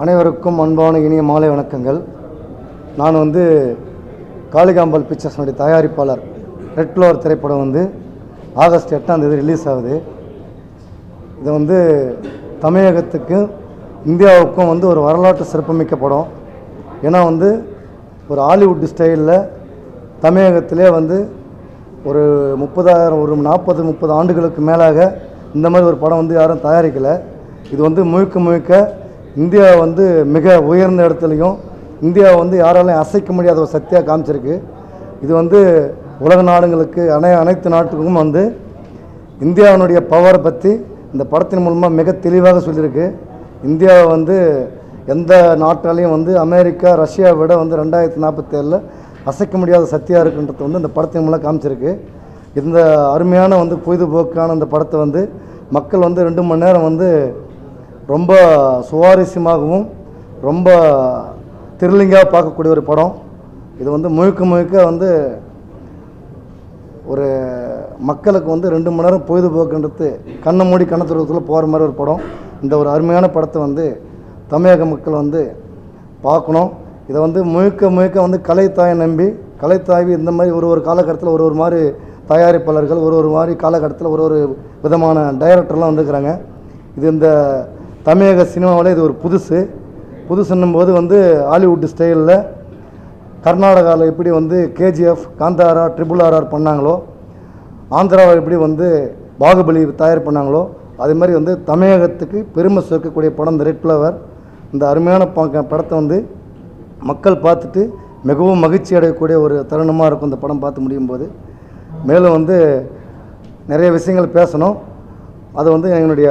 அனைவருக்கும் அன்பான இனிய மாலை வணக்கங்கள். நான் வந்து காளிகாம்பல் பிக்சர்ஸ்னுடைய தயாரிப்பாளர் ரெட் ஃப்ளவர் திரைப்படம் வந்து ஆகஸ்ட் எட்டாம் தேதி ரிலீஸ் ஆகுது. இது வந்து தமிழகத்துக்கும் இந்தியாவுக்கும் வந்து ஒரு வரலாற்று சிறப்புமிக்க படம். ஏன்னா வந்து ஒரு ஹாலிவுட் ஸ்டைலில் தமிழகத்திலே வந்து ஒரு முப்பதாயிரம் ஒரு நாற்பது முப்பது ஆண்டுகளுக்கு மேலாக இந்த மாதிரி ஒரு படம் வந்து யாரும் தயாரிக்கலை. இது வந்து முழுக்க முழுக்க இந்தியா வந்து மிக உயர்ந்த இடத்துலையும் இந்தியா வந்து யாராலையும் அசைக்க முடியாத ஒரு சக்தியாக காமிச்சிருக்கு. இது வந்து உலக நாடுகளுக்கு அனை அனைத்து நாட்டுக்கும் வந்து இந்தியாவினுடைய பவரை பற்றி இந்த படத்தின் மூலமாக மிக தெளிவாக சொல்லியிருக்கு. இந்தியாவை வந்து எந்த நாட்டாலையும் வந்து அமெரிக்கா ரஷ்யாவை விட வந்து ரெண்டாயிரத்தி நாற்பத்தேழில் அசைக்க முடியாத சக்தியாக இருக்குன்றது வந்து இந்த படத்தின் மூலம் காமிச்சிருக்கு. இந்த அருமையான வந்து பொழுதுபோக்கான இந்த படத்தை வந்து மக்கள் வந்து ரெண்டு மணி நேரம் வந்து ரொம்ப சுவாரஸ்யமாகவும் ரொம்ப த்ரில்லிங்காக பார்க்கக்கூடிய ஒரு படம். இது வந்து முழுக்க முழுக்க வந்து ஒரு மக்களுக்கு வந்து ரெண்டு மணி நேரம் பொழுதுபோக்குன்றது கண்ணை மூடி கண்ணத்துறதுக்குள்ளே போகிற மாதிரி ஒரு படம். இந்த ஒரு அருமையான படத்தை வந்து தமிழக மக்கள் வந்து பார்க்கணும். இதை வந்து முழுக்க முழுக்க வந்து கலைத்தாயை நம்பி கலைத்தாய்வி இந்த மாதிரி ஒரு ஒரு காலகட்டத்தில் ஒரு ஒரு மாதிரி தயாரிப்பாளர்கள் ஒரு ஒரு மாதிரி காலகட்டத்தில் ஒரு ஒரு விதமான டைரக்டர்லாம் வந்துருக்குறாங்க. இது இந்த தமிழக சினிமாவில் இது ஒரு புதுசு. புதுசுன்னும் போது வந்து ஹாலிவுட் ஸ்டைலில் கர்நாடகாவில் எப்படி வந்து கேஜிஎஃப் காந்தாரா ட்ரிபிள் ஆர்ஆர் பண்ணாங்களோ ஆந்திராவில் எப்படி வந்து பாகுபலி தயார் பண்ணாங்களோ அதே மாதிரி வந்து தமிழகத்துக்கு பெருமை சேர்க்கக்கூடிய படம் இந்த ரெட் ஃப்ளவர் இந்த அருமையான படத்தை வந்து மக்கள் பார்த்துட்டு மிகவும் மகிழ்ச்சி அடையக்கூடிய ஒரு தருணமாக இருக்கும் இந்த படம் பார்த்து முடியும் போது மேலும் வந்து நிறைய விஷயங்கள் பேசணும். அது வந்து என்னுடைய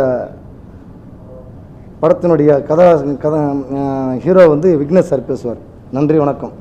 படத்தினுடைய கதா கதை ஹீரோ வந்து விக்னேஷ் சார் பேசுவார். நன்றி வணக்கம்.